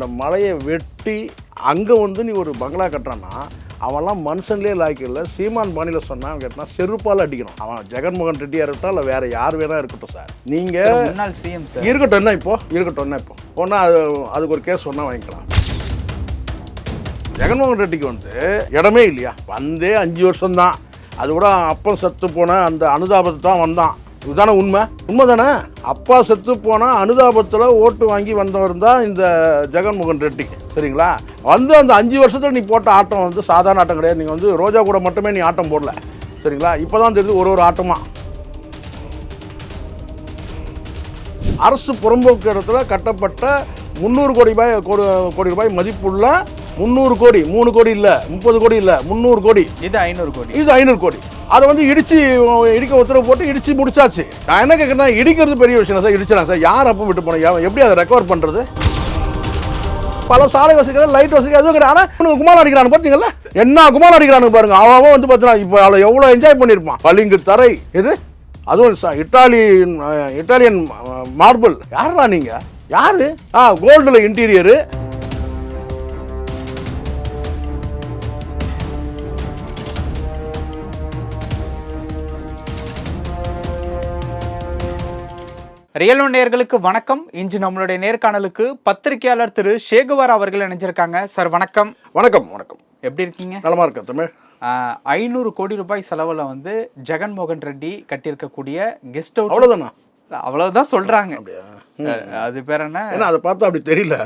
அந்த மலையை வெட்டி அங்கே வந்து நீ ஒரு பங்களா கட்டுறான்னா அவன்லாம் மனுஷன்லேயே லாய்க்கு சீமான் பாணியில் சொன்னான்னு கேட்டா செருப்பால் அடிக்கணும். அவன் ஜெகன்மோகன் ரெட்டியாக இருக்கட்டும் இல்லை வேற யார் வேணா இருக்கட்டும் சார். நீங்கள் சிஎம் சார். இருக்கட்டும் என்ன இப்போ? இருக்கட்டும் என்ன இப்போ? ஒன்றா அது அதுக்கு ஒரு கேஸ் சொன்னா வாங்கிக்கலாம். ஜெகன்மோகன் ரெட்டிக்கு வந்து இடமே இல்லையா? வந்தே அஞ்சு வருஷம் தான் அது கூட அப்பன் செத்து போன அந்த அனுதாபத்தை தான் வந்தான். இதுதானே உண்மை? உண்மை தானே அப்பா செத்து போனால் அனுதாபத்தில் ஓட்டு வாங்கி வந்தவர் தான் இந்த ஜெகன்மோகன் ரெட்டி. சரிங்களா? வந்து அந்த அஞ்சு வருஷத்தில் நீ போட்ட ஆட்டம் வந்து சாதாரண ஆட்டம் கிடையாது. நீங்கள் வந்து ரோஜா கூட மட்டுமே நீ ஆட்டம் போடல. சரிங்களா? இப்போ தான் தெரியுது ஒரு ஒரு ஆட்டமாக அரசு புறம்போக்கு இடத்துல கட்டப்பட்ட முந்நூறு கோடி ரூபாய் கோடி கோடி ரூபாய் மதிப்புள்ள முந்நூறு கோடி மூணு கோடி இல்லை முப்பது கோடி இல்லை முந்நூறு கோடி. இது ஐநூறு கோடி. இது ஐநூறு கோடி. அதை வந்து இடிச்சு இடிக்க உத்தரவு போட்டு இடிச்சு முடிச்சாச்சு. நான் என்ன கேட்குறேன்னா இடிக்கிறது பெரிய விஷயம் சார் இடிச்சிடலாம் சார். யார் அப்போ விட்டு போனோம் எப்படி அதை ரெக்கவர் பண்ணுறது பல சாலை வசதிகள் லைட் வசதி அதுவும் கிடையாது. ஆனால் குமார் குமாரம் அடிக்கிறானு பார்த்தீங்களா என்ன குமார் அடிக்கிறானு பாருங்க. அவன் அவன் வந்து பார்த்தீங்கன்னா இப்போ அவளை எவ்வளோ என்ஜாய் பண்ணியிருப்பான். பளிங்கு தரை. இது அதுவும் ச- இட்டாலியன் இட்டாலியன் மார்பிள் யாரா நீங்கள் யார்? ஆ கோல்டில் இன்டீரியரு ரியல் ஒன் நேயர்களுக்கு வணக்கம். இன்று நம்மளுடைய நேர்காணலுக்கு பத்திரிகையாளர் திரு ஷேகுவார் அவர்கள் இணைஞ்சிருக்காங்க. சார் வணக்கம். வணக்கம் வணக்கம். எப்படி இருக்கீங்க? நலமா இருக்கேன் தமிழ் ஐநூறு கோடி ரூபாய் செலவுல வந்து ஜெகன்மோகன் ரெட்டி கட்டியிருக்கக்கூடிய கெஸ்ட் ஹவுஸ். அவ்வளோதானா அவ்வளவுதான் சொல்றாங்க. அது பேர் என்ன? ஏன்னா அதை பார்த்தா அப்படி தெரியல.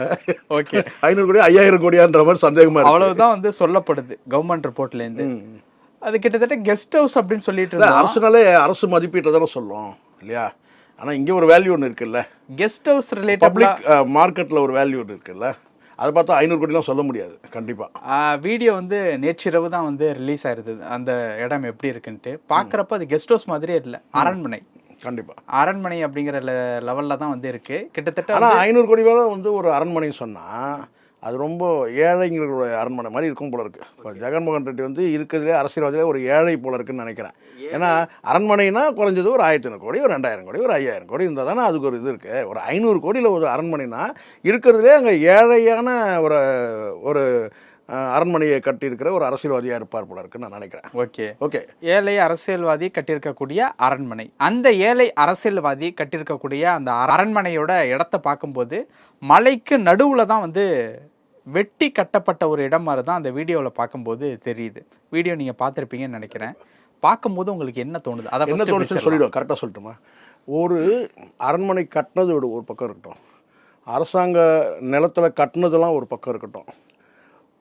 ஓகே. ஐநூறு கோடி ஐயாயிரம் கோடியான்ற மாதிரி சந்தேகமா இருக்கு. அவ்வளவுதான் வந்து சொல்லப்படுது கவர்மெண்ட் ரிப்போர்ட்ல இருந்து. அது கிட்டத்தட்ட கெஸ்ட் ஹவுஸ் அப்படின்னு சொல்லிட்டு அரசுனாலே அரசு மதிப்பீட்டை தானே சொல்லும் இல்லையா? ஆனா இங்க ஒரு வேல்யூ ஒன்று இருக்குல்ல. கெஸ்ட் ஹவுஸ் ரிலேட்டட் பப்ளிக் மார்க்கெட்ல ஒரு வேல்யூ ஒன்று இருக்குல்ல. அதை பார்த்தா ஐநூறு கோடிலாம் சொல்ல முடியாது கண்டிப்பா. வீடியோ வந்து நேற்றிரவு தான் வந்து ரிலீஸ் ஆயிருந்தது அந்த இடம் எப்படி இருக்குன்ட்டு. பார்க்குறப்ப அது கெஸ்ட் ஹவுஸ் மாதிரியே இல்லை. அரண்மனை. கண்டிப்பா. அரண்மனை அப்படிங்கிற லெவலில் தான் வந்து இருக்கு. கிட்டத்தட்ட ஆனா ஐநூறு கோடி வந்து ஒரு அரண்மனை சொன்னா அது ரொம்ப ஏழைங்களுடைய அரண்மனை மாதிரி இருக்கும் போல இருக்கு. இப்போ ஜெகன்மோகன் ரெட்டி வந்து இருக்கிறதுலே அரசியல்வாதியிலே ஒரு ஏழை போல இருக்குன்னு நினைக்கிறேன். ஏன்னா அரண்மனைனா குறைஞ்சது ஒரு ஆயிரத்தி ஐநூறு கோடி ஒரு ரெண்டாயிரம் கோடி ஒரு ஐயாயிரம் கோடி இருந்தால் தானே அதுக்கு ஒரு இது இருக்கு. ஒரு ஐநூறு கோடியில் ஒரு அரண்மனைனா இருக்கிறதுலே அங்கே ஏழையான ஒரு ஒரு அரண்மனையை கட்டியிருக்கிற ஒரு அரசியல்வாதியாக இருப்பார் போல இருக்குன்னு நான் நினைக்கிறேன். ஓகே ஓகே ஏழை அரசியல்வாதி கட்டியிருக்கக்கூடிய அரண்மனை. அந்த ஏழை அரசியல்வாதி கட்டியிருக்கக்கூடிய அந்த அரண்மனையோட இடத்த பார்க்கும்போது மலைக்கு நடுவில் தான் வந்து வெட்டி கட்டப்பட்ட ஒரு இடம் மாதிரி தான் அந்த வீடியோவில் பார்க்கும்போது தெரியுது. வீடியோ நீங்கள் பார்த்துருப்பீங்கன்னு நினைக்கிறேன். பார்க்கும்போது உங்களுக்கு என்ன தோணுது? அதை என்ன பேசிடலாம். சொல்லிடுவோம். கரெக்டாக சொல்லட்டுமா? ஒரு அரண்மனை கட்டினது ஒரு ஒரு பக்கம் இருக்கட்டும். அரசாங்க நிலத்தில் கட்டினதெல்லாம் ஒரு பக்கம் இருக்கட்டும்.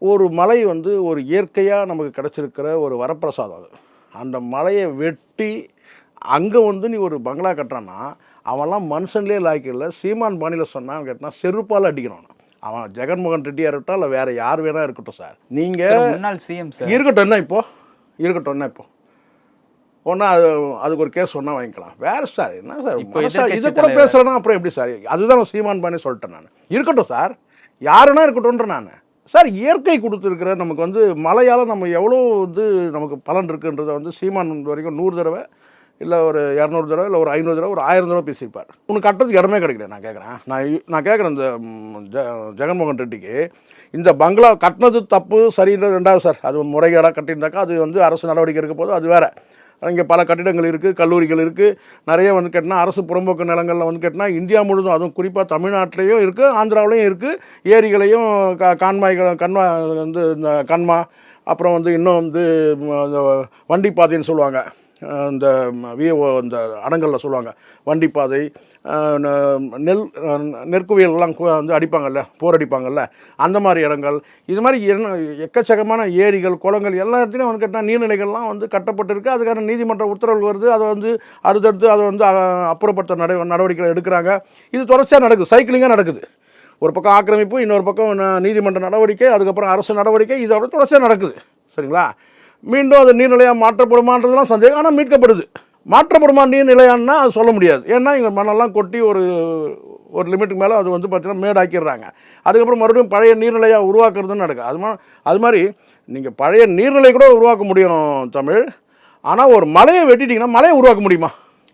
ஒரு மலை வந்து ஒரு இயற்கையாக நமக்கு கிடச்சிருக்கிற ஒரு வரப்பிரசாதம் அது. அந்த மலையை வெட்டி அங்கே வந்து நீ ஒரு பங்களா கட்டுறான்னா அவன்லாம் மனுஷன்லேயே லாய்க்கு சீமான் பாணியில் சொன்னான்னு கேட்டினா செருப்பால் அடிக்கணும் அவன் ஜெகன்மோகன் ரெட்டியாக இருக்கட்டும் இல்லை வேற யார் வேணா இருக்கட்டும் சார். நீங்கள் முன்னாள் சிஎம் சார். இருக்கட்டும் என்ன இப்போ? இருக்கட்டும் என்ன இப்போ? ஒன்றா அது அதுக்கு ஒரு கேஸ் ஒன்றா வாங்கிக்கலாம். வேற சார் என்ன சார் இதை கூட. பேசுகிறேன்னா அப்புறம் எப்படி சார் அதுதான் நான் சீமான் பாணி சொல்லிட்டேன் நான். இருக்கட்டும் சார் யாருன்னா இருக்கட்டும்ன்ற நான். சார் இயற்கை கொடுத்துருக்குற நமக்கு வந்து மழையால் நம்ம எவ்வளோ வந்து நமக்கு பலன் இருக்குன்றதை வந்து சீமான் வரைக்கும் நூறு தடவை இல்லை ஒரு இரநூறு தடவை இல்லை ஒரு ஐநூறு தடவை ஒரு ஆயிரம் தடவை பேசியிருப்பார். உனக்கு கட்டுறதுக்கு இடமே கிடைக்கல நான் கேட்குறேன். நான் நான் கேட்குறேன் இந்த ஜ- ஜெகன்மோகன் ரெட்டிக்கு. இந்த பங்களா கட்டினது தப்பு சரின்றது ரெண்டாவது சார் அது முறைகேடாக கட்டியிருந்தாக்கா அது வந்து அரசு நடவடிக்கை இருக்க போது அது வேறு. இங்கே பல கட்டிடங்கள் இருக்குது கல்லூரிகள் இருக்குது நிறைய வந்து கேட்டினா அரசு புறம்போக்கு நிலங்களில் வந்து கேட்டினா இந்தியா முழுதும் அதுவும் குறிப்பாக தமிழ்நாட்டிலையும் இருக்குது ஆந்திராவிலையும் இருக்குது ஏரிகளையும் க கான்மாய்கள் கண்மா வந்து இந்த கண்மா அப்புறம் வந்து இன்னும் வந்து அந்த வண்டி பாதைன்னு சொல்லுவாங்க. இந்த விஓ இந்த அடங்கலில் சொல்லுவாங்க. வண்டிப்பாதை பாதை நெல் அஹ் கு- வந்து அடிப்பாங்கல்ல போர் அடிப்பாங்கல்ல அந்த மாதிரி இடங்கள். இது மாதிரி என்ன- எக்கச்சக்கமான ஏரிகள் குளங்கள் எல்லா இடத்துலையும் வந்து கேட்டால் நீர்நிலைகள்லாம் வந்து கட்டப்பட்டிருக்கு. அதுக்கான நீதிமன்ற உத்தரவுகள் வருது. அதை வந்து அடுத்தடுத்து அதை வந்து அப்புறப்படுத்த நட நடவடிக்கைகள் எடுக்கிறாங்க. இது தொடர்ச்சியாக நடக்குது. சைக்கிளிங்காக நடக்குது. ஒரு பக்கம் ஆக்கிரமிப்பு இன்னொரு பக்கம் நீதிமன்ற நடவடிக்கை அதுக்கப்புறம் அரசு நடவடிக்கை. இதோட தொடர்ச்சியாக நடக்குது. சரிங்களா? மீண்டும் அது நீர்நிலையாக மாற்றப்படுமான்றதுலாம் சந்தேகம். ஆனால் மீட்கப்படுது. மாற்றப்படுமா நீர்நிலையான்னா அது சொல்ல முடியாது. ஏன்னா இங்கே மண்ணெல்லாம் கொட்டி ஒரு ஒரு லிமிட்டுக்கு மேலே அது வந்து பார்த்தீங்கன்னா மேடாக்கிடுறாங்க. அதுக்கப்புறம் மறுபடியும் பழைய நீர்நிலையாக உருவாக்குறதுன்னு நடக்குது. அது மா அது மாதிரி நீங்கள் பழைய நீர்நிலை கூட உருவாக்க முடியும் தமிழ். ஆனால் ஒரு மலையை வெட்டிட்டீங்கன்னா மலையை உருவாக்க முடியுமா?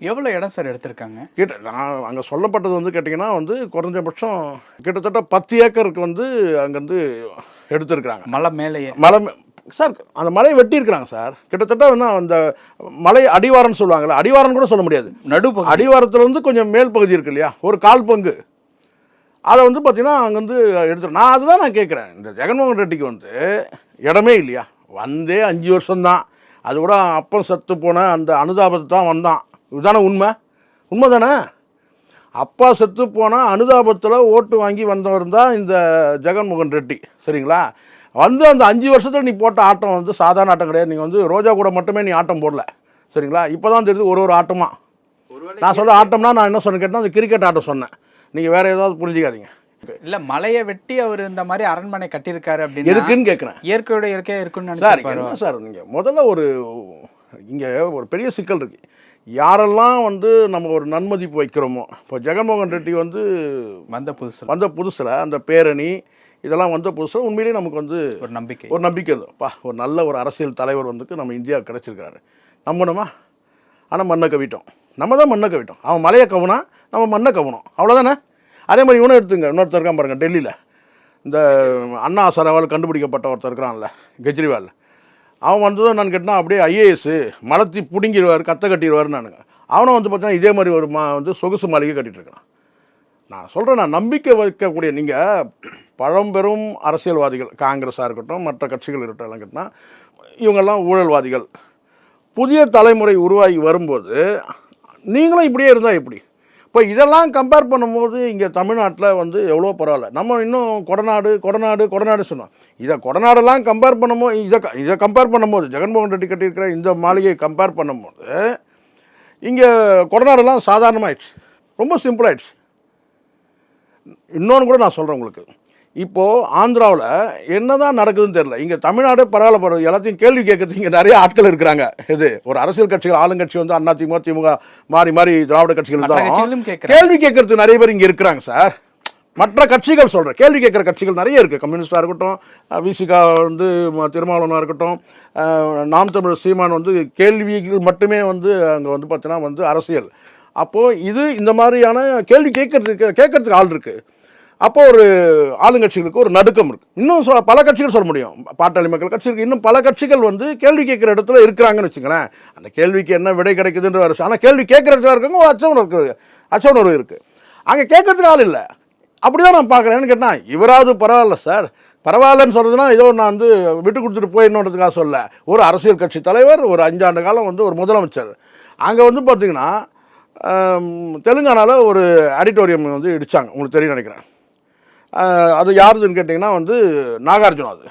எவ்வளவு இடம் சார் எடுத்திருக்காங்க? கிட்ட நான் அங்கே சொல்லப்பட்டது வந்து கேட்டிங்கன்னா வந்து குறைஞ்சபட்சம் கிட்டத்தட்ட பத்து ஏக்கருக்கு வந்து அங்கேருந்து எடுத்திருக்கிறாங்க. மலை மேலேயே. மலை சார் அந்த மலையை வெட்டியிருக்கிறாங்க சார். கிட்டத்தட்ட வந்து அந்த மலை அடிவாரம்னு சொல்லுவாங்கல்ல அடிவாரம் கூட சொல்ல முடியாது. நடுப்பகுதி. அடிவாரத்துல இருந்து கொஞ்சம் மேல் பகுதி இருக்கு இல்லையா? ஒரு கால் பங்கு. அதை வந்து பார்த்தீங்கன்னா அங்கேருந்து எடுத்து நான் அதுதான் நான் கேட்குறேன் இந்த ஜெகன்மோகன் ரெட்டிக்கு வந்து இடமே இல்லையா? வந்தே அஞ்சு வருஷம்தான். அது கூட அப்பம் செத்து போன அந்த அனுதாபத்தை தான் வந்தான். இதுதானே உண்மை? உண்மை தானே அப்பா செத்து போன அனுதாபத்தில் ஓட்டு வாங்கி வந்தவர் தான் இந்த ஜெகன்மோகன் ரெட்டி. சரிங்களா? வந்து அந்த அஞ்சு வருஷத்தில் நீ போட்ட ஆட்டம் வந்து சாதாரண ஆட்டம் கிடையாது. நீங்கள் வந்து ரோஜா கூட மட்டுமே நீ ஆட்டம் போடல. சரிங்களா? இப்போ தான் தெரியுது ஒரு ஒரு ஆட்டமாக நான் சொல்ல ஆட்டம்னா நான் என்ன சொன்னேன் கேட்டால் அந்த கிரிக்கெட் ஆட்டம் சொன்னேன். நீங்கள் வேற ஏதாவது புரிஞ்சுக்காதீங்க. இல்ல மலையை வெட்டி அவர் இந்த மாதிரி அரண்மனை கட்டியிருக்காரு அப்படின்னு எதுக்குன்னு கேட்குறேன் இயற்கையோட இயற்கையா இருக்குன்னு சார் சார் நீங்கள் முதல்ல ஒரு இங்கே ஒரு பெரிய சிக்கல் இருக்கு. யாரெல்லாம் வந்து நம்ம ஒரு நன்மதிப்பு வைக்கிறோமோ இப்போ ஜெகன்மோகன் ரெட்டி வந்து வந்த புதுசு வந்த புதுசில் அந்த பேரணி இதெல்லாம் வந்த புதுசில் உண்மையிலேயே நமக்கு வந்து ஒரு நம்பிக்கை. ஒரு நம்பிக்கை இருந்தோம்ப்பா ஒரு நல்ல ஒரு அரசியல் தலைவர் வந்துட்டு நம்ம இந்தியா கிடச்சிருக்காரு நம்பணுமா? ஆனால் மண்ணை கவிட்டோம். நம்ம தான் மண்ணை கவிட்டோம். அவன் மலையை கவுனா நம்ம மண்ணை கவனம். அவ்வளோதானே அதே மாதிரி இவனை எடுத்துங்க. இன்னொருத்தர் இருக்கான் பாருங்க டெல்லியில். இந்த அண்ணா சரவால் கண்டுபிடிக்கப்பட்ட ஒருத்தர் இருக்கிறான்ல கெஜ்ரிவால். அவன் வந்ததும் நான் கேட்டால் அப்படியே ஐஏஎஸ் மலத்தி பிடுங்கிடுவார் கத்த கட்டிடுவார் நானுங்க. அவனை வந்து பார்த்தீங்கன்னா இதே மாதிரி ஒரு மா வந்து சொகுசு மாளிகை இருக்கான். நான் சொல்கிறேன் நான் நம்பிக்கை வைக்கக்கூடிய நீங்கள் பழம்பெரும் அரசியல்வாதிகள் காங்கிரஸாக இருக்கட்டும் மற்ற கட்சிகள் இருக்கட்டும் எல்லாம் இவங்கெல்லாம் ஊழல்வாதிகள். புதிய தலைமுறை உருவாகி வரும்போது நீங்களும் இப்படியே இருந்தால் எப்படி? இப்போ இதெல்லாம் கம்பேர் பண்ணும்போது இங்கே தமிழ்நாட்டில் வந்து எவ்வளோ பரவாயில்ல. நம்ம இன்னும் கொடநாடு கொடநாடு கொடநாடு சொன்னோம். இதை கொடநாடெல்லாம் கம்பேர் பண்ணும்போது இதை க- இதை கம்பேர் பண்ணும்போது ஜெகன்மோகன் ரெட்டி கட்டியிருக்கிற இந்த மாளிகையை கம்பேர் பண்ணும்போது இங்கே கொடநாடெல்லாம் சாதாரணமாகிடுச்சு ரொம்ப சிம்பிளாகிடுச்சு இன்னொன்று கூட நான் சொல்கிறேன் உங்களுக்கு. இப்போது ஆந்திராவில் என்னதான் நடக்குதுன்னு தெரியல. இங்கே தமிழ்நாடு பரவாயில்ல எல்லாத்தையும் கேள்வி கேட்கறதுக்கு இங்கே நிறைய ஆட்கள் இருக்கிறாங்க. இது ஒரு அரசியல் கட்சிகள் ஆளுங்கட்சி வந்து அண்ணா திமுக திமுக மாறி மாறி திராவிட கட்சிகள் தான். கேள்வி கேட்கறதுக்கு நிறைய பேர் இங்கே இருக்கிறாங்க சார். மற்ற கட்சிகள் சொல்கிறேன் கேள்வி கேட்குற கட்சிகள் நிறைய இருக்குது கம்யூனிஸ்டாக இருக்கட்டும் விசிகா வந்து திருமாவளவனாக இருக்கட்டும் நாம் தமிழர் சீமான் வந்து கேள்விகள் மட்டுமே வந்து அங்கே வந்து பார்த்தீங்கன்னா வந்து அரசியல். அப்போது இது இந்த மாதிரியான கேள்வி கேட்கறதுக்கு கேட்கறதுக்கு ஆள் இருக்குது அப்போ ஒரு ஆளுங்கட்சிகளுக்கு ஒரு நடுக்கம் இருக்குது இன்னும் சொ பல கட்சிகள் சொல்ல முடியும். பாட்டாளி மக்கள் கட்சி இன்னும் பல கட்சிகள் வந்து கேள்வி கேட்குற இடத்துல இருக்கிறாங்கன்னு வச்சுங்களேன் அந்த கேள்விக்கு என்ன விடை கிடைக்குதுன்ற வருஷம் ஆனால் கேள்வி கேட்குற இடத்துல இருக்கவங்க ஒரு அச்ச உணர்வு இருக்குது அச்ச உணர்வு இருக்குது அங்கே கேட்கறதுக்கு ஆள் இல்லை. அப்படிதான் நான் பார்க்குறேன்னு கேட்டால் இவராவது பரவாயில்ல சார். பரவாயில்லன்னு சொல்கிறதுனா ஏதோ நான் வந்து விட்டு கொடுத்துட்டு போயிடணுன்றதுக்காக சொல்ல. ஒரு அரசியல் கட்சி தலைவர் ஒரு அஞ்சாண்டு காலம் வந்து ஒரு முதலமைச்சர். அங்கே வந்து பார்த்திங்கன்னா தெலுங்கானாவில் ஒரு ஆடிட்டோரியம் வந்து இடிச்சாங்க. உங்களுக்கு தெரியும் நினைக்கிறேன். அது யாருதுன்னு கேட்டிங்கன்னா வந்து நாகார்ஜுனா அது.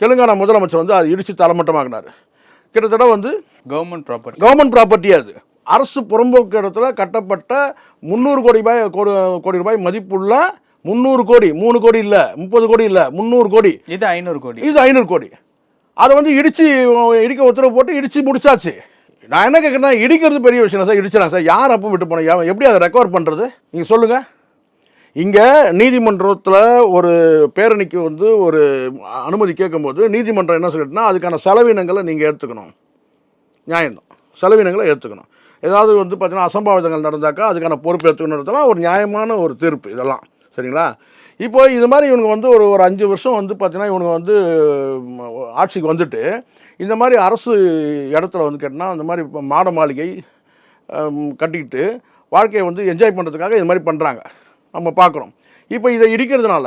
தெலுங்கானா முதலமைச்சர் வந்து அது இடித்து தரமட்டமாகினார் கிட்டத்தட்ட வந்து கவர்மெண்ட் ப்ராப்பர்ட்டி கவர்மெண்ட் ப்ராப்பர்ட்டி அது. அரசு புறம்போக்கு இடத்துல கட்டப்பட்ட முந்நூறு கோடி ரூபாய் கோடி கோடி ரூபாய் மதிப்புள்ள முந்நூறு கோடி மூணு கோடி இல்லை முப்பது கோடி இல்லை முந்நூறு கோடி. இது ஐநூறு கோடி. இது ஐநூறு கோடி. அதை வந்து இடிச்சு இடிக்க உத்தரவு போட்டு இடிச்சு முடிச்சாச்சு. நான் என்ன கேட்குறேன்னா இடிக்கிறது பெரிய விஷயம் சார் இடிச்சிடலாம் சார். யார் அப்போ விட்டு போனோம் எப்படி அதை ரெக்கவர் பண்ணுறது நீங்கள் சொல்லுங்கள் இங்கே நீதிமன்றத்தில் ஒரு பேரணிக்கு வந்து ஒரு அனுமதி கேட்கும்போது நீதிமன்றம் என்ன சொல்லிட்டுனா அதுக்கான செலவினங்களை நீங்கள் எடுத்துக்கணும் நியாயம்தான். செலவினங்களை ஏற்றுக்கணும் ஏதாவது வந்து பார்த்தீங்கன்னா அசம்பாவிதங்கள் நடந்தாக்கா அதுக்கான பொறுப்பு ஏற்றுக்கணுன்றதுலாம் ஒரு நியாயமான ஒரு தீர்ப்பு இதெல்லாம். சரிங்களா? இப்போ இது மாதிரி இவங்க வந்து ஒரு ஒரு அஞ்சு வருஷம் வந்து பார்த்தீங்கன்னா இவங்க வந்து ஆட்சிக்கு வந்துட்டு இந்த மாதிரி அரசு இடத்துல வந்து கேட்டால் இந்த மாதிரி இப்போ மாட மாளிகை கட்டிக்கிட்டு வாழ்க்கையை வந்து என்ஜாய் பண்ணுறதுக்காக இது மாதிரி பண்ணுறாங்க நம்ம பார்க்குறோம் இப்போ இதை இடிக்கிறதுனால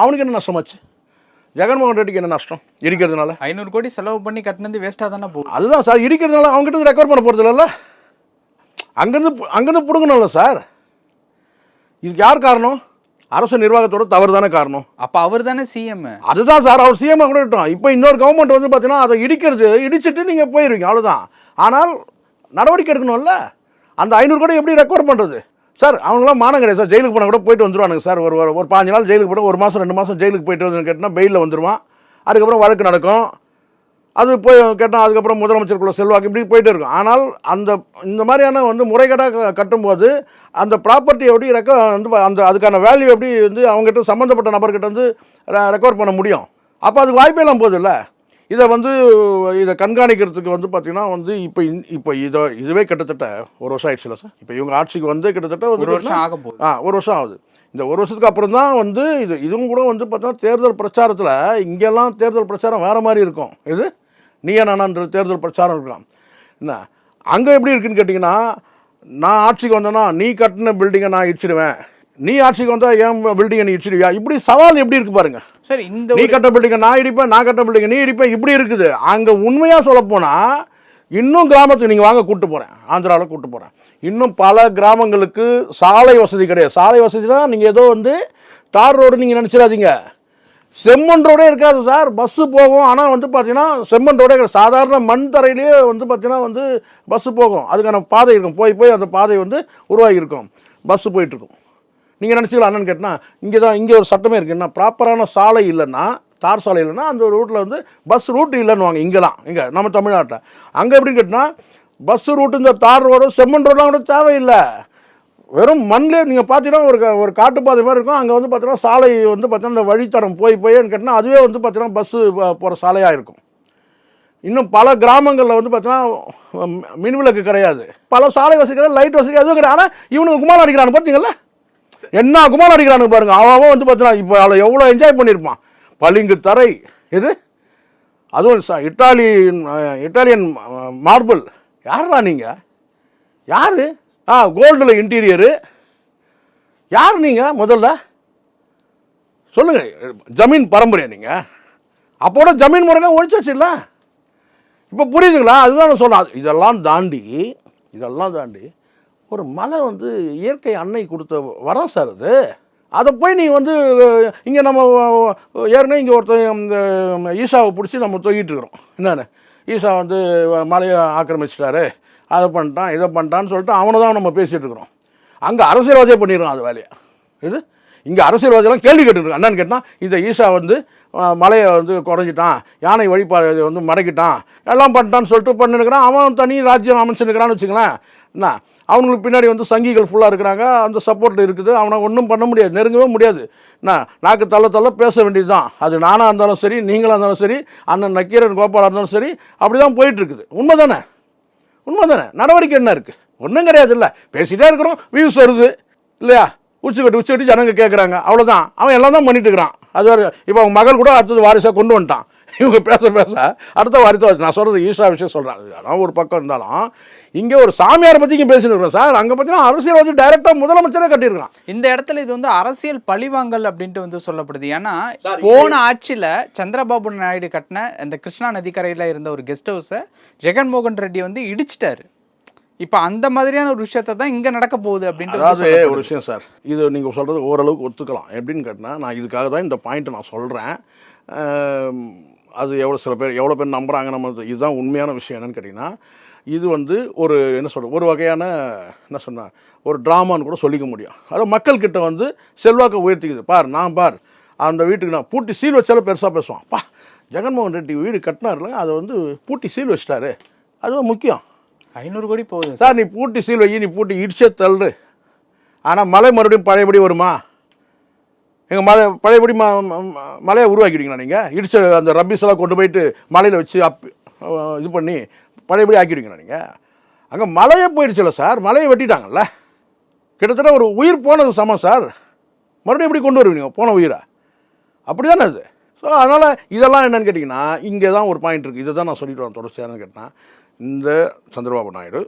அவனுக்கு என்ன நஷ்டமாச்சு ஜெகன்மோகன் ரெட்டிக்கு என்ன நஷ்டம் இடிக்கிறதுனால? ஐநூறு கோடி செலவு பண்ணி கட்டினது வேஸ்டா தானே போகுது. அதுதான் சார் இடிக்கிறதுனால அவங்ககிட்ட ரெக்கவர் பண்ண போகிறது இல்லைல்ல அங்கேருந்து அங்கேருந்து பிடுங்கணும்ல சார்? இதுக்கு யார் காரணம்? அரசு நிர்வாகத்தோட தவறு தானே காரணம். அப்ப அவர் தானே சிஎம் அதுதான் சார் அவர் சிஎம் கூட இருக்கட்டும். இப்போ இன்னொரு கவர்மெண்ட் வந்து பார்த்தீங்கன்னா அதை இடிக்கிறது இடிச்சிட்டு நீங்கள் போயிருவீங்க அவ்வளோதான் ஆனால் நடவடிக்கை எடுக்கணும்ல? அந்த ஐநூறு கோடி எப்படி ரெக்கவர் பண்ணுறது சார் அவங்களாம் மானம் கிடையாது சார். ஜெயிலுக்கு போனால் கூட போயிட்டு வந்துருவானுங்க சார். ஒரு ஒரு- பாஞ்சு நாள் ஜெயிலுக்கு போனால் ஒரு மாதம் ரெண்டு மாதம் ஜெயிலுக்கு போயிட்டு வந்து கேட்டால் பெயிலில் வந்துடுவான் அதுக்கப்புறம் வழக்கு நடக்கும். அது போய் கேட்டால் அதுக்கப்புறம் முதலமைச்சருக்குள்ள செல்வாக்கு இப்படி போயிட்டு இருக்கும். ஆனால் அந்த இந்த மாதிரியான வந்து முறைகேடாக கட்டும்போது அந்த ப்ராப்பர்ட்டி எப்படி ரெக்க வந்து அந்த அதுக்கான வேல்யூ எப்படி வந்து அவங்ககிட்ட சம்மந்தப்பட்ட நபர்கிட்ட வந்து ரெக்கவர் பண்ண முடியும்? அப்போ அதுக்கு வாய்ப்பே இல்லாமல் போகுதுல்ல இதை வந்து இதை கண்காணிக்கிறதுக்கு வந்து பார்த்தீங்கன்னா வந்து இப்போ இப்போ இதை இதுவே கிட்டத்தட்ட ஒரு வருஷம் ஆயிடுச்சுல சார். இப்போ இவங்க ஆட்சிக்கு வந்து கிட்டத்தட்ட ஒரு வருஷம் ஆக போகுது. ஆ ஒரு வருஷம் ஆகுது. இந்த ஒரு வருஷத்துக்கு அப்புறம் தான் வந்து இது இதுவும் கூட வந்து பார்த்தோன்னா தேர்தல் பிரச்சாரத்தில் இங்கெல்லாம் தேர்தல் பிரச்சாரம் வேறு மாதிரி இருக்கும். இது? நீயா நானான்ற தேர்தல் பிரச்சாரம் இருக்கலாம். என்ன? அங்கே எப்படி இருக்குன்னு கேட்டிங்கன்னா நான் ஆட்சிக்கு வந்தேன்னா நீ கட்டின பில்டிங்கை நான் இடிச்சிடுவேன். நீ ஆட்சிக்கு வந்தால் என் பில்டிங்கை நீ இடிச்சிடுவியா? இப்படி சவால் எப்படி இருக்கு பாருங்க. சார் இந்த நீ கட்ட பில்டிங்கை நான் இடிப்பேன் நான் கட்ட பில்டிங்கை நீ இடிப்பேன் இப்படி இருக்குது. அங்கே உண்மையாக சொல்ல போனால் இன்னும் கிராமத்துக்கு நீங்கள் வாங்க கூட்டு போகிறேன் ஆந்திராவில் கூட்டு போகிறேன் இன்னும் பல கிராமங்களுக்கு சாலை வசதி கிடையாது. சாலை வசதினா நீங்கள் ஏதோ வந்து தார் ரோடு நீங்கள் நினச்சிடாதீங்க. செம்மண் ரோடே இருக்காது சார். பஸ்ஸு போகும். ஆனால் வந்து பார்த்தீங்கன்னா செம்மண் ரோடே கிடையாது. சாதாரண மண் தரையிலேயே வந்து பார்த்தீங்கன்னா வந்து பஸ்ஸு போகும். அதுக்கான பாதை இருக்கும். போய் போய் அந்த பாதை வந்து உருவாகி இருக்கும் பஸ்ஸு போயிட்டுருக்கும் நீங்கள் நினச்சிக்கலாம் அண்ணன் கேட்டினா இங்கே தான் இங்கே ஒரு சட்டமே இருக்குது என்ன ப்ராப்பரான சாலை இல்லைன்னா தார் சாலை இல்லைன்னா அந்த ரூட்டில் வந்து பஸ் ரூட் இல்லைன்னு வாங்க இங்கெல்லாம் இங்கே நம்ம தமிழ்நாட்டில். அங்கே எப்படின்னு கேட்டினா பஸ் ரூட்டு இந்த தார் ரோடு செம்மண் ரோடெலாம் கூட தேவையில்லை. வெறும் மண்ணிலே நீங்கள் பார்த்தீங்கன்னா ஒரு க- ஒரு காட்டுப்பாதை மாதிரி இருக்கும். அங்கே வந்து பார்த்தீங்கன்னா சாலை வந்து பார்த்தீங்கன்னா இந்த வழித்தடம் போய் போயேன்னு கேட்டினா அதுவே வந்து பார்த்தீங்கன்னா பஸ்ஸு போகிற சாலையாக இருக்கும். இன்னும் பல கிராமங்களில் வந்து பார்த்தீங்கன்னா மின்விளக்கு கிடையாது. பல சாலை வசதி கிடையாது லைட் வசதி அதுவும் கிடையாது. ஆனால் இவனுக்கு குமாரம் அடிக்கிறான்னு பார்த்தீங்களா என்ன குமார் அடிக்கிறானு பாருங்க. அவன் அவன் வந்து பார்த்தீங்கன்னா இப்போ அவளை எவ்வளோ என்ஜாய் பண்ணியிருப்பான் பளிங்கு தரை எது? அதுவும் ச- இட்டாலியன் இட்டாலியன் மார்பிள் யாருடா நீங்கள் யார்? ஆ கோல்டில் இன்டீரியரு யார் நீங்கள் முதல்ல? சொல்லுங்கள் ஜமீன் பரம்பரையா நீங்கள் அப்போட ஜமீன் முறையெல்லாம் ஒழிச்சாச்சுல்ல இப்போ புரியுதுங்களா? அதுதான் நான் சொன்னேன். இதெல்லாம் தாண்டி இதெல்லாம் தாண்டி ஒரு மலை வந்து இயற்கை அன்னை கொடுத்த வரம் சார் அது. அதை போய் நீ வந்து இங்கே நம்ம ஏற்கனவே இங்கே ஒருத்தர் இந்த ஈஷாவை பிடிச்சி நம்ம தொங்கிட்டு இருக்கிறோம். என்னென்ன? ஈஷா வந்து மலையை ஆக்கிரமிச்சிட்டாரு. அதை பண்ணிட்டான் இதை பண்ணிட்டான்னு சொல்லிட்டு அவனை தான் நம்ம பேசிகிட்டு இருக்கிறோம். அங்கே அரசியல்வாதியே பண்ணிடுறான் அது வேலையை. இது? இங்கே அரசியல்வாதியெல்லாம் கேள்வி கேட்டுருக்கான் என்னன்னு கேட்டால் இந்த ஈஷா வந்து மலையை வந்து குறைஞ்சிட்டான். யானை வழிபாடு வந்து மடக்கிட்டான். எல்லாம் பண்ணிட்டான்னு சொல்லிட்டு பண்ணிருக்கிறான் அவன் தனி ராஜ்யம் அமைச்சுருக்கிறான்னு வச்சுங்களேன் என்ன? அவங்களுக்கு பின்னாடி வந்து சங்கிகள் ஃபுல்லாக இருக்கிறாங்க. அந்த சப்போர்ட் இருக்குது. அவனை ஒன்றும் பண்ண முடியாது. நெருங்கவே முடியாது. என்ன? நாக்கு தள்ள தள்ள பேச வேண்டியது தான் அது நானாக இருந்தாலும் சரி நீங்களாக இருந்தாலும் சரி அண்ணன் நக்கீரன் கோபாலாக இருந்தாலும் சரி அப்படி தான் போயிட்டுருக்குது. உண்மை தானே உண்மை தானே நடவடிக்கை என்ன இருக்குது ஒன்றும் கிடையாது இல்லை. பேசிகிட்டே இருக்கிறோம். வியூஸ் வருது. இல்லையா? உச்சி கட்டி உச்சி கட்டி ஜனங்க கேட்குறாங்க அவ்வளோதான் அவன் எல்லாம் தான் பண்ணிட்டு இருக்கிறான் அது வேறு இப்போ அவங்க மகள் கூட அடுத்தது வாரிசாக கொண்டு வந்துட்டான். இவங்க பேச பேச அடுத்த வாரிசை நான் சொல்கிறது ஈஷா விஷயம் சொல்கிறேன் அதான் ஒரு பக்கம் இருந்தாலும் இங்கே ஒரு சாமியாரை பற்றி இங்கே பேசிட்டு இருக்கிறோம். சார் அங்கே பார்த்தீங்கன்னா அரசியல்வாதி டைரெக்டாக முதலமைச்சரே கட்டியிருக்கான் இந்த இடத்துல இது வந்து அரசியல் பழிவாங்கல் அப்படின்ட்டு வந்து சொல்லப்படுது. ஏன்னா போன ஆட்சியில சந்திரபாபு நாயுடு கட்டின இந்த கிருஷ்ணா நதிக்கரையில இருந்த ஒரு கெஸ்ட் ஹவுஸை ஜெகன்மோகன் ரெட்டி வந்து இடிச்சிட்டாரு. இப்போ அந்த மாதிரியான ஒரு விஷயத்தை தான் இங்க நடக்க போகுது அப்படின்ட்டு அதாவது. ஒரு விஷயம் சார் இது நீங்கள் சொல்கிறது ஓரளவுக்கு ஒத்துக்கலாம். எப்படின்னு கேட்டால் நான் இதுக்காக தான் இந்த பாயிண்ட்டை நான் சொல்கிறேன் அது எவ்வளோ சில பேர் எவ்வளோ பேர் நம்புகிறாங்க நம்ம இது- இதுதான் உண்மையான விஷயம் என்னன்னு கேட்டிங்கன்னா இது வந்து ஒரு என்ன சொல்கிறது ஒரு வகையான என்ன சொன்ன ஒரு ட்ராமான்னு கூட சொல்லிக்க முடியும். அது மக்கள்கிட்ட வந்து செல்வாக்கை உயர்த்திக்குது. பார் நான் பார் அந்த வீட்டுக்கு நான் பூட்டி சீல் வச்சாலும் பெருசாக பேசுவான். பா ஜெகன்மோகன் ரெட்டி வீடு கட்டினார்ல அதை வந்து பூட்டி சீல் வச்சிட்டாரு. அதுவும் முக்கியம். ஐநூறு கோடி போகுது சார் நீ பூட்டி சீல் வை நீ பூட்டி இடிச்சே தள்ளு ஆனால் மலை மறுபடியும் பழையபடி வருமா? எங்கள் மலை பழையபடி ம மலையை உருவாக்கிடுவீங்களா நீங்கள் இடிச்ச அந்த ரப்பீஸ் எல்லாம் கொண்டு போயிட்டு மலையில் வச்சு அப் இது பண்ணி பழையபடி ஆக்கிடுவீங்களா நீங்கள் அங்கே மலையே போயிடுச்சுல சார் மலையை வெட்டிட்டாங்கல்ல. கிட்டத்தட்ட ஒரு உயிர் போனது சமம் சார். மறுபடியும் எப்படி கொண்டு வருவீங்க போன உயிரை? அப்படி தானே அது. ஸோ அதனால் இதெல்லாம் என்னென்னு கேட்டிங்கன்னா இங்கே தான் ஒரு பாயிண்ட் இருக்குது இதை தான் நான் சொல்லிட்டு வரேன் தொடர்ச்சியானு கேட்டேன் இந்த Chandrababu Naidu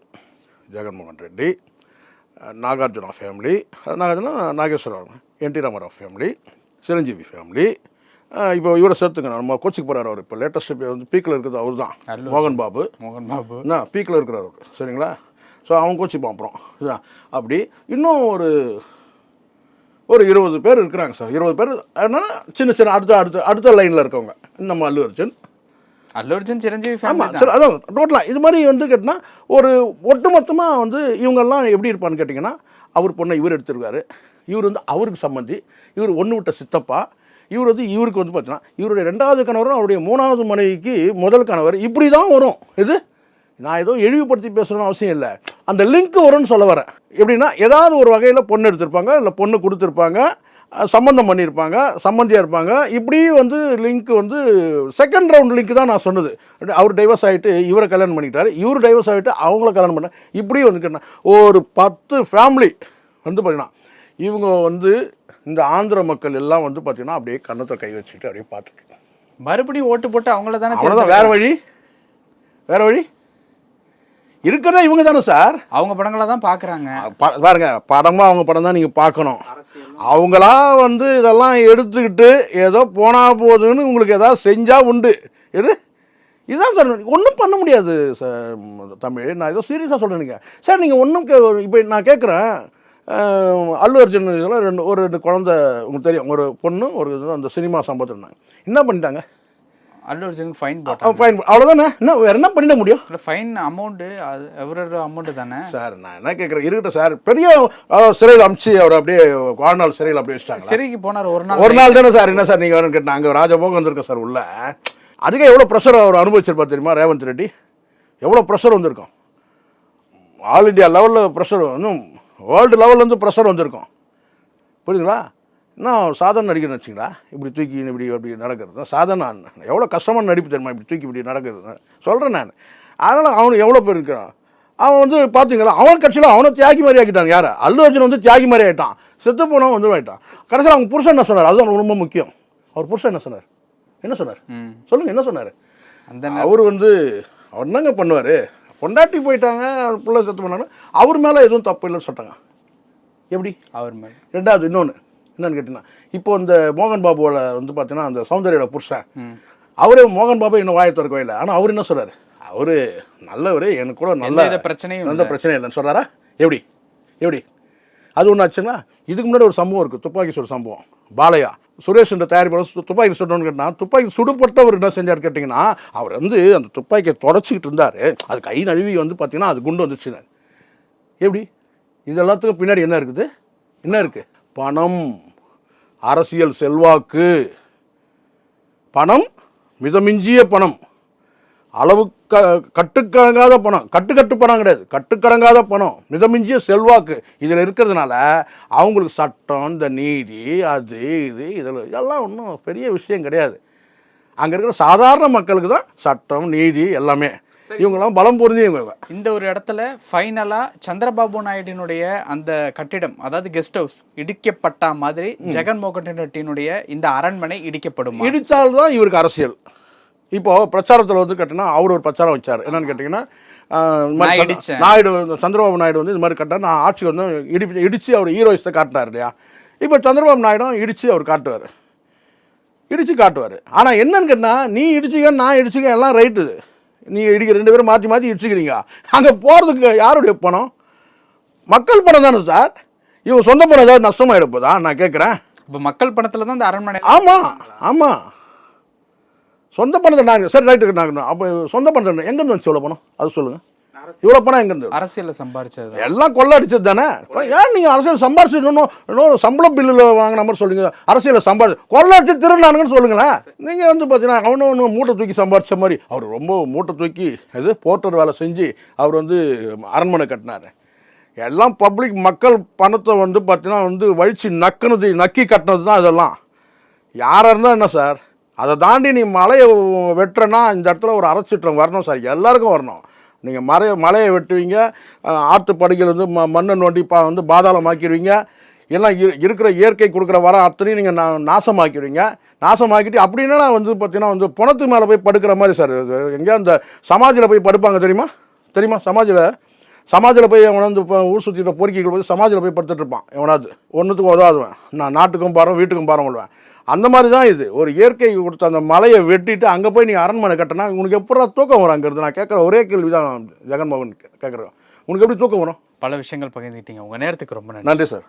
Jaganmohan Reddy Nagarjuna family Nagarjuna Nageswara Rao N T Ramarao family Chiranjeevi family இப்போ இவரை சேர்த்துங்க நம்ம கோச்சிக்கு போகிறார் அவர். இப்போ லேட்டஸ்ட் வந்து பீக்கில் இருக்கிறது அவர் தான். மோகன் பாபு. மோகன் பாபு. என்ன பீக்கில் இருக்கிறார் அவர். சரிங்களா? ஸோ அவன் கோச்சிப்பான் அப்புறம் அப்படி இன்னும் ஒரு ஒரு இருபது பேர் இருக்கிறாங்க சார் இருபது பேர் என்னன்னா சின்ன சின்ன அடுத்த அடுத்த அடுத்த லைனில் இருக்கவங்க. நம்ம அல்லு அர்ஜுன் அல்லு அர்ஜுன் சிரஞ்சீவி அதான் டோட்டலாக இது மாதிரி வந்து கேட்டினா ஒரு ஒட்டுமொத்தமாக வந்து இவங்கெல்லாம் எப்படி இருப்பான்னு கேட்டிங்கன்னா அவர் பொண்ணை இவர் எடுத்திருக்காரு. இவர் வந்து அவருக்கு சம்மந்தி. இவர் ஒன்று விட்ட சித்தப்பா. இவர் வந்து இவருக்கு வந்து பார்த்தீங்கன்னா இவருடைய ரெண்டாவது கணவரும் அவருடைய மூணாவது மனைவிக்கு முதல் கணவர். இப்படி தான் வரும். இது? நான் ஏதோ இழிவுபடுத்தி பேசணும்னு அவசியம் இல்லை. அந்த லிங்க் வரும்னு சொல்ல வரேன். எப்படின்னா ஏதாவது ஒரு வகையில் பொண்ணு எடுத்திருப்பாங்க இல்லை பொண்ணு கொடுத்துருப்பாங்க. அஹ், சம்பந்தம் பண்ணியிருப்பாங்க சம்மந்தியாக இருப்பாங்க. இப்படி வந்து லிங்க் வந்து செகண்ட் ரவுண்ட் லிங்க் தான் நான் சொன்னது. அவர் டைவர்ஸ் ஆகிட்டு இவரை கல்யாணம் பண்ணிக்கிட்டாரு. இவர் டைவர்ஸ் ஆகிட்டு அவங்கள கல்யாணம் பண்ண இப்படி வந்து ஒரு பத்து ஃபேமிலி வந்து பார்த்தீங்கன்னா இவங்க வந்து இந்த ஆந்திர மக்கள் எல்லாம் வந்து பார்த்தீங்கன்னா அப்படியே கன்னத்தை கை வச்சுட்டு அப்படியே பார்த்துட்டு மறுபடியும் ஓட்டு போட்டு அவங்கள தானே அவ்வளோதான் வேற வழி? வேற வழி? இருக்கிறதா இவங்க தானே சார்? அவங்க படங்களை தான் பாக்குறாங்க. ப- பாருங்க படமா அவங்க படம் தான் நீங்க பார்க்கணும். அவங்களா வந்து இதெல்லாம் எடுத்துக்கிட்டு ஏதோ போனா போதுன்னு உங்களுக்கு ஏதாவது செஞ்சா உண்டு. எது? இதுதான் சார் ஒன்றும் பண்ண முடியாது சார் தமிழ். நான் ஏதோ சீரியஸாக சொல்கிறேனுங்க சார் நீங்கள் ஒன்றும் இப்போ நான் கேட்குறேன் அல்லு அர்ஜுன் ரெண்டு ஒரு ரெண்டு குழந்தை உங்களுக்கு தெரியும். ஒரு பொண்ணு ஒரு அந்த சினிமா சம்பவத்தில் என்ன பண்ணிட்டாங்க? அல்லு அர்ஜுனுக்கு ஃபைன் போட்டாங்க. ஃபைன் அவ்வளோதானே என்ன வேற என்ன பண்ணிட முடியும்? ஃபைன் அமௌண்ட் அது அவரோட அமௌண்ட் தானே? சார் நான் என்ன கேட்குறேன் இருக்கட்டும் சார். பெரிய சிறையில் அமிச்சு அவர் அப்படியே வாழ்நாள் சிறையில் அப்படியே வச்சிட்டாங்க சிறைக்கு போனார் ஒரு நாள் ஒரு நாள் தானே சார்? என்ன சார் நீங்கள் வரணும் கேட்டேன் அங்கே ராஜபோகம் வந்திருக்கேன் சார் உள்ள. அதுக்கே எவ்வளோ ப்ரெஷர் அவர் அனுபவிச்சிருப்பார் தெரியுமா ரேவந்த் ரெட்டி? எவ்வளோ ப்ரெஷர் வந்திருக்கும்? ஆல் இந்தியா லெவலில் ப்ரெஷர் இன்னும் வேர்ல்டு லெவல்லேருந்து ப்ரெஷர் வந்திருக்கும். புரியுதுங்களா? இன்னும் சாதாரண நடிகர் வச்சுங்களா இப்படி தூக்கி இப்படி அப்படி நடக்கிறது. சாதாரண எவ்வளோ கஷ்டமான நடிப்பு தெரியுமா? இப்படி தூக்கி இப்படி நடக்கிறது. சொல்கிறேன் நான். அதனால் அவனுக்கு எவ்வளோ பேர் இருக்கிறான்? அவன் வந்து பார்த்தீங்களா அவன் கட்சியில் அவனை தியாகி மாதிரி ஆக்கிட்டான். யார்? அல்லு அர்ஜுன் வந்து தியாகி மாதிரி ஆகிட்டான் செத்து போனவன் வந்து ஆகிட்டான் கடைசியில் அவங்க புருஷன் என்ன சொன்னார்? அதுதான் ரொம்ப முக்கியம். அவர் புருஷன் என்ன சொன்னார்? என்ன சொன்னார். சொல்லுங்கள் என்ன சொன்னார்? அந்த அவர் வந்து அவர் என்னங்க பண்ணுவார்? பொண்டாட்டி போயிட்டாங்க பிள்ளை செத்து போனாங்க. அவர் மேலே எதுவும் தப்பு இல்லைன்னு சொல்லிட்டாங்க. எப்படி? அவர் மேல. ரெண்டாவது இன்னொன்று என்னன்னு கேட்டீங்கன்னா இப்போ இந்த மோகன் பாபுவோட வந்து பார்த்தீங்கன்னா அந்த சௌந்தர்யோட புருஷன். அவரே மோகன் பாபு இன்னும் வாயை திறக்கவே இல்லை. ஆனால் அவர் என்ன சொல்றாரு? அவரு நல்லவர் எனக்கு கூட நல்ல பிரச்சனையும் எந்த பிரச்சனையும் இல்லைன்னு சொல்றாரா? எப்படி? எப்படி? அது ஒன்று ஆச்சுங்களா? இதுக்கு முன்னாடி ஒரு சம்பவம் இருக்குது துப்பாக்கி சுடு சம்பவம். பாலையா. சுரேஷ் என்ற தயாரிப்பாளர் துப்பாக்கி சுடணும்னு கேட்டா துப்பாக்கி சுடுபட்டவர் என்ன செஞ்சார் கேட்டிங்கன்னா அவர் வந்து அந்த துப்பாக்கியை தொடச்சிக்கிட்டு இருந்தார். அது கை நழுவி வந்து பார்த்தீங்கன்னா அது குண்டு வந்துச்சுனார் எப்படி? இது எல்லாத்துக்கும் பின்னாடி என்ன இருக்குது? என்ன இருக்கு? பணம். அரசியல் செல்வாக்கு. பணம் மிதமிஞ்சிய பணம். அளவு க கட்டுக்கடங்காத பணம். கட்டுக்கட்டு பணம் கிடையாது. கட்டுக்கடங்காத பணம். மிதமிஞ்சிய செல்வாக்கு. இதில் இருக்கிறதுனால அவங்களுக்கு சட்டம் இந்த நீதி அது இது இதில் இதெல்லாம் ஒன்றும் பெரிய விஷயம் கிடையாது. அங்கே இருக்கிற சாதாரண மக்களுக்கு தான் சட்டம் நீதி எல்லாமே. இவங்கெல்லாம் பலம் பொருந்தியவங்க இவங்க. இந்த ஒரு இடத்துல ஃபைனலா சந்திரபாபு நாயுடினுடைய அந்த கட்டிடம் அதாவது கெஸ்ட் ஹவுஸ் இடிக்கப்பட்ட மாதிரி ஜெகன்மோகன் ரெட்டியினுடைய இந்த அரண்மனை இடிக்கப்படுமா? இடித்தால் தான் இவருக்கு அரசியல். இப்போ பிரச்சாரத்தில் வந்து கேட்டிங்கன்னா அவர் ஒரு பிரச்சாரம் வச்சார். என்னன்னு கேட்டிங்கன்னா. நாயுடு சந்திரபாபு நாயுடு வந்து இந்த மாதிரி கட்ட நான் ஆட்சி வந்து இடி இடித்து அவர் ஹீரோயிஸை காட்டினார் இல்லையா? இப்போ சந்திரபாபு நாயுடும் இடித்து அவர் காட்டுவார். இடித்து காட்டுவார். ஆனால் என்னன்னு கேட்டால் நீ இடிச்சிக்க நான் இடிச்சிக்க எல்லாம் ரைட்டு நீ இடிக்க ரெண்டு பேரும் மாற்றி மாற்றி இடிச்சுக்கிறீங்க. அங்கே போகிறதுக்கு யாருடைய பணம்? மக்கள் பணம் தானே சார்? இவங்க சொந்த பணம் ஏதாவது நஷ்டமாயிட போதா? நான் கேட்குறேன் இப்ப மக்கள் பணத்துல தான் இந்த அரண்மனை ஆமாம் ஆமாம் சொந்த பணத்தை நாங்கள் சரி ரைட்டு நாங்கள் அப்போ சொந்த பணத்தை எங்கேருந்து வந்து இவ்வளோ பணம் அது சொல்லுங்கள் இவ்வளோ பணம் எங்கேருந்து அரசியல்ல சம்பாரிச்சது எல்லாம் கொள்ளடிச்சது தானே? ஏன் நீங்கள் அரசியல் சம்பாரிச்சு இன்னும் இன்னும் சம்பள பில்லில் வாங்கின மாதிரி சொல்லுங்க அரசியலில் சம்பாரி கொள்ளடிச்சு திருநானுங்கன்னு சொல்லுங்களேன். நீங்கள் வந்து பார்த்தீங்கன்னா அவனும் ஒன்று மூட்டை தூக்கி சம்பாரிச்ச மாதிரி அவர் ரொம்ப மூட்டை தூக்கி இது போர்ட்டர் வேலை செஞ்சு அவர் வந்து அரண்மனை கட்டினார். எல்லாம் பப்ளிக் மக்கள் பணத்தை வந்து பார்த்தீங்கன்னா வந்து வழிச்சு நக்குனது நக்கி கட்டினது தான் இதெல்லாம். யாராக இருந்தால் என்ன சார்? அதை தாண்டி நீ மலையை வெட்டுறனா இந்த இடத்துல ஒரு அரசிட்டம் வரணும் சார். எல்லாருக்கும் வரணும். நீங்கள் மலையை மலையை வெட்டுவீங்க ஆற்று படுகையில் வந்து ம மண்ணை நோண்டி பா வந்து பாதாளமாக்கிடுவீங்க. எல்லாம் இரு- இருக்கிற இயற்கை கொடுக்குற வர அத்தனையும் நீங்கள் நா நாசமாக்கிடுவீங்க. நாசமாக்கிட்டு அப்படின்னா வந்து பார்த்தீங்கன்னா வந்து புணத்து மேலே போய் படுக்கிற மாதிரி சார் எங்கேயா அந்த சமாஜில் போய் படுப்பாங்க தெரியுமா? தெரியுமா? சமாஜில் சமாஜில் போய் எவனை வந்து இப்போ ஊர் சுற்றிட்ட பொறுக்கிட்டு போய் சமாஜில் போய் படுத்துட்டு இருப்பான். எவனாவது. ஒன்றுத்துக்கும் உதவாதுவேன். நான் நாட்டுக்கும் பாரம் வீட்டுக்கும் பாரம் விடுவேன் அந்த மாதிரி தான் இது. ஒரு இயற்கை கொடுத்த அந்த மலையை வெட்டிட்டு அங்கே போய் நீ அரண்மனை கட்டினா உனக்கு எப்படா தூக்கம் வரும் அங்கேருந்து? நான் கேட்குற ஒரே கேள்வி தான் ஜெகன்மோகன் கேட்குறேன். உனக்கு எப்படி தூக்கம் வரும்? பல விஷயங்கள் பகிர்ந்துக்கிட்டீங்க உங்க நேரத்துக்கு ரொம்ப நன்றி சார்.